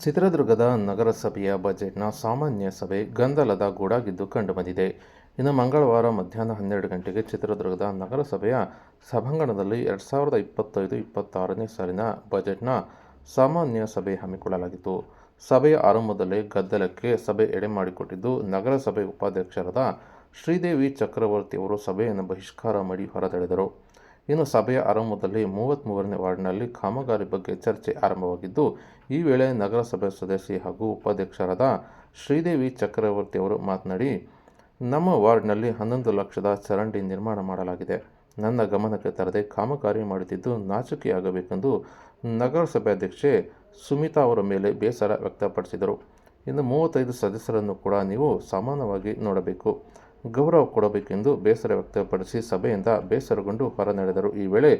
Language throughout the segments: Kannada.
ಚಿತ್ರದುರ್ಗದ ನಗರಸಭೆಯ ಬಜೆಟ್ನ ಸಾಮಾನ್ಯ ಸಭೆ ಗಂದಲದ ಗೂಡಾಗಿದ್ದು ಕಂಡುಬಂದಿದೆ. ಇನ್ನು ಮಂಗಳವಾರ ಮಧ್ಯಾಹ್ನ ಹನ್ನೆರಡು ಗಂಟೆಗೆ ಚಿತ್ರದುರ್ಗದ ನಗರಸಭೆಯ ಸಭಾಂಗಣದಲ್ಲಿ ಎರಡು ಸಾವಿರದ ಇಪ್ಪತ್ತೈದು ಇಪ್ಪತ್ತಾರನೇ ಸಾಲಿನ ಬಜೆಟ್ನ ಸಾಮಾನ್ಯ ಸಭೆ ಹಮ್ಮಿಕೊಳ್ಳಲಾಗಿತ್ತು. ಸಭೆಯ ಆರಂಭದಲ್ಲೇ ಗದ್ದಲಕ್ಕೆ ಸಭೆ ಎಡೆ ಮಾಡಿಕೊಟ್ಟಿದ್ದು ನಗರಸಭೆ ಉಪಾಧ್ಯಕ್ಷರಾದ ಶ್ರೀದೇವಿ ಚಕ್ರವರ್ತಿ ಅವರು ಸಭೆಯನ್ನು ಬಹಿಷ್ಕಾರ ಮಾಡಿ ಹೊರತಳೆದರು. ಇನ್ನು ಸಭೆಯ ಆರಂಭದಲ್ಲಿ ಮೂವತ್ತ್ಮೂರನೇ ವಾರ್ಡ್ನಲ್ಲಿ ಕಾಮಗಾರಿ ಬಗ್ಗೆ ಚರ್ಚೆ ಆರಂಭವಾಗಿದ್ದು, ಈ ವೇಳೆ ನಗರಸಭೆ ಸದಸ್ಯೆ ಹಾಗೂ ಉಪಾಧ್ಯಕ್ಷರಾದ ಶ್ರೀದೇವಿ ಚಕ್ರವರ್ತಿ ಅವರು ಮಾತನಾಡಿ, ನಮ್ಮ ವಾರ್ಡ್ನಲ್ಲಿ ಹನ್ನೊಂದು ಲಕ್ಷದ ಚರಂಡಿ ನಿರ್ಮಾಣ ಮಾಡಲಾಗಿದೆ. ನನ್ನ ಗಮನಕ್ಕೆ ತರದೆ ಕಾಮಗಾರಿ ಮಾಡುತ್ತಿದ್ದು ನಾಚಿಕೆಯಾಗಬೇಕೆಂದು ನಗರಸಭೆ ಅಧ್ಯಕ್ಷೆ ಸುಮಿತಾ ಅವರ ಮೇಲೆ ಬೇಸರ ವ್ಯಕ್ತಪಡಿಸಿದರು. ಇನ್ನು ಮೂವತ್ತೈದು ಸದಸ್ಯರನ್ನು ಕೂಡ ನೀವು ಸಮಾನವಾಗಿ ನೋಡಬೇಕು. ಗೌರವ ಕೊಡಬೇಕೆಂದು ಬೇಸರ ವ್ಯಕ್ತಪಡಿಸಿ ಸಭೆಯಿಂದ ಬೇಸರಗೊಂಡು ಹೊರ ನಡೆದರು ಈ ವೇಳೆ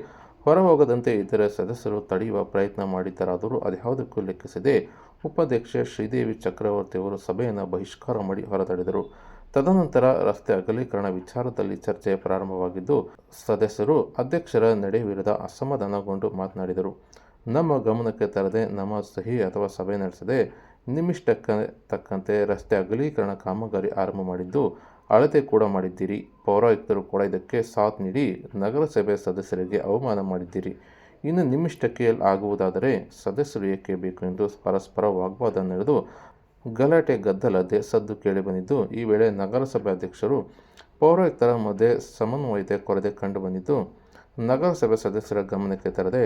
ಹೊರ ಹೋಗದಂತೆ ಇತರೆ ಸದಸ್ಯರು ತಡೆಯುವ ಪ್ರಯತ್ನ ಮಾಡಿದ್ದರಾದರೂ ಅದ್ಯಾವುದಕ್ಕೂ ಲೆಕ್ಕಿಸದೆ ಉಪಾಧ್ಯಕ್ಷೆ ಶ್ರೀದೇವಿ ಚಕ್ರವರ್ತಿ ಅವರು ಸಭೆಯನ್ನು ಬಹಿಷ್ಕಾರ ಮಾಡಿ ಹೊರತಡೆದರು. ತದನಂತರ ರಸ್ತೆ ಅಗಲೀಕರಣ ವಿಚಾರದಲ್ಲಿ ಚರ್ಚೆ ಪ್ರಾರಂಭವಾಗಿದ್ದು, ಸದಸ್ಯರು ಅಧ್ಯಕ್ಷರ ನಡೆ ವಿರುದ್ಧ ಅಸಮಾಧಾನಗೊಂಡು ಮಾತನಾಡಿದರು. ನಮ್ಮ ಗಮನಕ್ಕೆ ತರದೆ ನಮ್ಮ ಸಹಿ ಅಥವಾ ಸಭೆ ನಡೆಸದೆ ನಿಮಿಷಕ್ಕೆ ತಕ್ಕಂತೆ ರಸ್ತೆ ಅಗಲೀಕರಣ ಕಾಮಗಾರಿ ಆರಂಭ ಮಾಡಿದ್ದು ಅಳತೆ ಕೂಡ ಮಾಡಿದ್ದೀರಿ. ಪೌರಾಯುಕ್ತರು ಕೂಡ ಇದಕ್ಕೆ ಸಾಥ್ ನೀಡಿ ನಗರಸಭೆ ಸದಸ್ಯರಿಗೆ ಅವಮಾನ ಮಾಡಿದ್ದೀರಿ. ಇನ್ನು ನಿಮ್ಮಿಷ್ಟಕ್ಕೆ ಆಗುವುದಾದರೆ ಸದಸ್ಯರು ಏಕೆ ಬೇಕು ಎಂದು ಪರಸ್ಪರ ವಾಗ್ವಾದ ನಡೆದು ಗಲಾಟೆ ಗದ್ದಲದೆ ಸದ್ದು ಕೇಳಿಬಂದಿದ್ದು ಈ ವೇಳೆ ನಗರಸಭೆ ಅಧ್ಯಕ್ಷರು ಪೌರಾಯುಕ್ತರ ಮಧ್ಯೆ ಸಮನ್ವಯತೆ ಕೊರತೆ ಕಂಡುಬಂದಿದ್ದು ನಗರಸಭೆ ಸದಸ್ಯರ ಗಮನಕ್ಕೆ ತರದೆ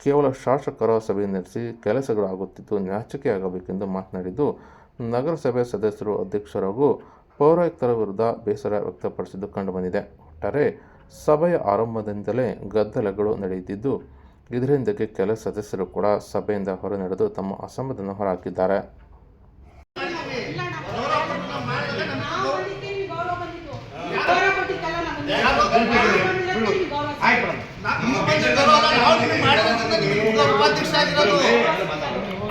ಕೇವಲ ಶಾಸಕರ ಸಭೆ ನಡೆಸಿ ಕೆಲಸಗಳಾಗುತ್ತಿದ್ದು ಆಗುತ್ತಿದ್ದು ನಾಚಿಕೆ ಆಗಬೇಕೆಂದು ಮಾತನಾಡಿದ್ದು, ನಗರಸಭೆ ಸದಸ್ಯರು ಅಧ್ಯಕ್ಷರು ಹಾಗೂ ಪೌರಾಯುಕ್ತರ ವಿರುದ್ಧ ಬೇಸರ ವ್ಯಕ್ತಪಡಿಸಿದ್ದು ಕಂಡುಬಂದಿದೆ. ಒಟ್ಟಾರೆ ಸಭೆಯ ಆರಂಭದಿಂದಲೇ ಗದ್ದಲಗಳು ನಡೆಯುತ್ತಿದ್ದು ಇದರಿಂದಾಗಿ ಕೆಲ ಸದಸ್ಯರು ಕೂಡ ಸಭೆಯಿಂದ ಹೊರ ನಡೆದು ತಮ್ಮ ಅಸಮಾಧಾನ ಹೊರಹಾಕಿದ್ದಾರೆ. ನಾವು ಬಂದಿದ್ದೀವಿ, ಗೌರವ ಬಂದಿದ್ದು. ಗೌರವ ಕೊಟ್ಟಿದ್ದಲ್ಲ ನಮಗೆ. ನಾವು ಬಂದಿರೋದು ಗೌರವ ಉಪಾಧ್ಯಕ್ಷ ಆಗಿರೋದು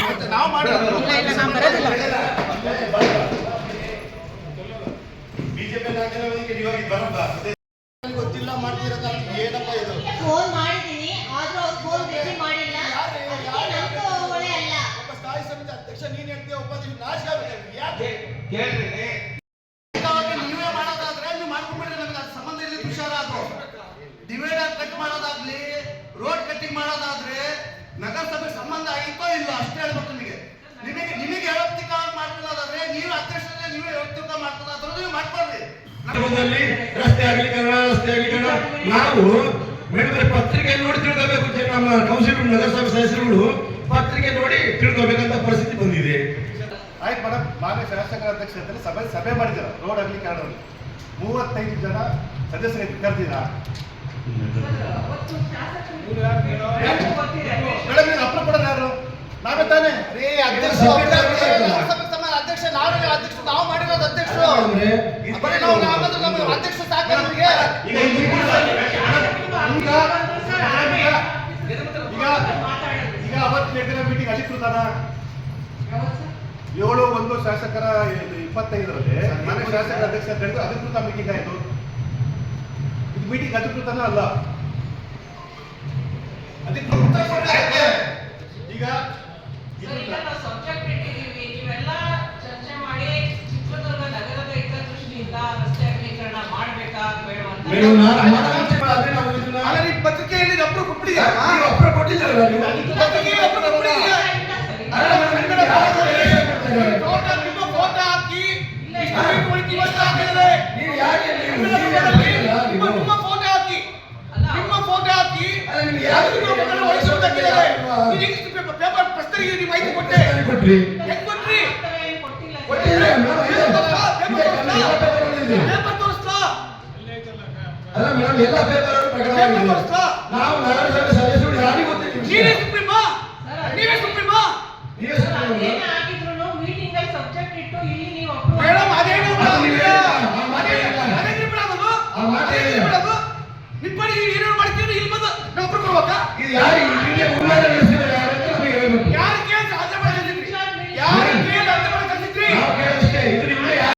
ಮತ್ತೆ ನಾವು ಮಾಡಿರೋದು ಗೊತ್ತಿಲ್ಲ ಮಾಡ್ತಿರೋದು ಏನಪ್ಪ ಇದು? ಫೋನ್ ಮಾಡಿದ್ದೀನಿ ಆದ್ರೂ ಅವ್ರು ಫೋನ್ ರಿಸೀವ್ ಮಾಡಿಲ್ಲ. ಹೊಣೆ ಅಲ್ಲ. ಒಬ್ಬ ಸ್ಥಾಯಿ ಸಮಿತಿ ಅಧ್ಯಕ್ಷ ನೀನ್ ಹೇಳ್ತೀಯ ಉಪಾಧ್ಯಕ್ಷ ನಾಶ. ಯಾಕೆ? ಇವಾಗ ಸಂದರ್ಭದಲ್ಲಿ ರಸ್ತೆ ಆಗಲಿ ಕನ್ನಡ ರಸ್ತೆ ಅಗಲೀಕರಣ ನಾವು ಮೇಡಮ್ ಪತ್ರಿಕೆ ನೋಡಿ ತಿಳ್ಕೋಬೇಕು ಜನ ನಮ್ಮ ಕೌನ್ಸಿಲ್ ನಗರಸಭೆ ಸದಸ್ಯರುಗಳು. ಪತ್ರಿಕೆ ನೋಡಿ ತಿಳ್ಕೋಬೇಕಂತ ಪರಿಸ್ಥಿತಿ ಬಂದಿದೆ. ಆಯ್ತು ಮೇಡಮ್ ಮಾನ್ಯ ಶಾಸಕರ ಅಧ್ಯಕ್ಷತೆಯಲ್ಲಿ ಸಭೆ ಸಭೆ ಮಾಡಿದ್ದೀರ? ರೋಡ್ ಆಗಲಿ ಕನ್ನಡ ಮೂವತ್ತೈದು ಜನ ಸದಸ್ಯರು ಕರೆದಿಲ್ಲ ಮೇಡಮ್ ಕೊಡೋರು ಯಾರು? ನಾವೇ ತಾನೇ. ಅಧ್ಯಕ್ಷ ಅಧ್ಯಕ್ಷ ನಾವೇ ಅಧ್ಯಕ್ಷ ನಾವು ಮಾಡಿರೋದು ಅಧ್ಯಕ್ಷರು. ಅಧ್ಯಕ್ಷ ಈಗ ಅವತ್ತು ನಡೆದಿರೋ ಮೀಟಿಂಗ್ ಅಧಿಕೃತನ ಏಳು ಒಂದು ಶಾಸಕರ ಇಪ್ಪತ್ತೈದರಲ್ಲಿ ಮನೆ ಶಾಸಕರ ಅಧ್ಯಕ್ಷ ನಡೆದು ಅಧಿಕೃತ ಮೀಟಿಂಗ್ ಆಯಿತು. ಇದು ಮೀಟಿಂಗ್ ಅಧಿಕೃತನ ಅಲ್ಲ. ಅಧಿಕೃತ ಈಗ ನಿಮ್ಮ ಫೋಟೋ ಹಾಕಿ ಅಲ್ಲ, ನಿಮ್ಗೆ ಯಾಕೆ ಯಾರು ನಿಮ್ಮ ಮಕ್ಕಳನ್ನ ವಹಿಸುವುದಕ್ಕಿದ್ದಾರೆ? ಅಲ್ವಾ? ನೀವು ಇಂಗ್ಲಿಷ್ ಪೇಪರ್ ಪೇಪರ್ ಪ್ರಶ್ನೆಗೆ ನೀವು ಮಾಹಿತಿ ಕೊಟ್ಟೆ ಕೊಟ್ರಿ ಕೊಟ್ರಿ ಕೊಟ್ಟಿಲ್ಲ ಸರ್. ಕೊಟ್ಟಿದ್ರೆ ಮೇಡಮ್ ಇದೆ. ಇದೆ, ಕನ್ನಡ ಎಲ್ಲ ಪೇಪರಲ್ಲಿ ಇದೆ. ಪೇಪರ್ ತೋರಿಸ್ಲಾ ಅಲ್ಲ ಮೇಡಮ್ ಎಲ್ಲ ಪೇಪರ್ ಪ್ರಕಟವಾಗಿದೆ ನಾವು ನಗರಸಭೆ ಸದಸ್ಯರು ಯಾರಿಗೂ ಗೊತ್ತಿಲ್ಲ ನೀವೇ. ಸುಪ್ರೀಮಾ? ನೀವೇ ಸುಪ್ರೀಮಾ? ನೀವೇ ಸುಮ್ಮನೆ ಅದೇನೇ ಆಗಿದ್ರೂನು ಅಲ್ಲಿ ಸಬ್ಜೆಕ್ಟ್ ಇಟ್ಟು ಇಲ್ಲಿ ನೀವು ಮೇಡಮ್ ಅದೇನು. ಅದೇನು ಏನೇನು ಮಾಡ್ತೀರಿ ಇಲ್ಲಿ ಬಂದು ನಾವು ಒಬ್ರು ಕೊಡ್ಬೇಕಾ ಇದು ಯಾರಿಗೆ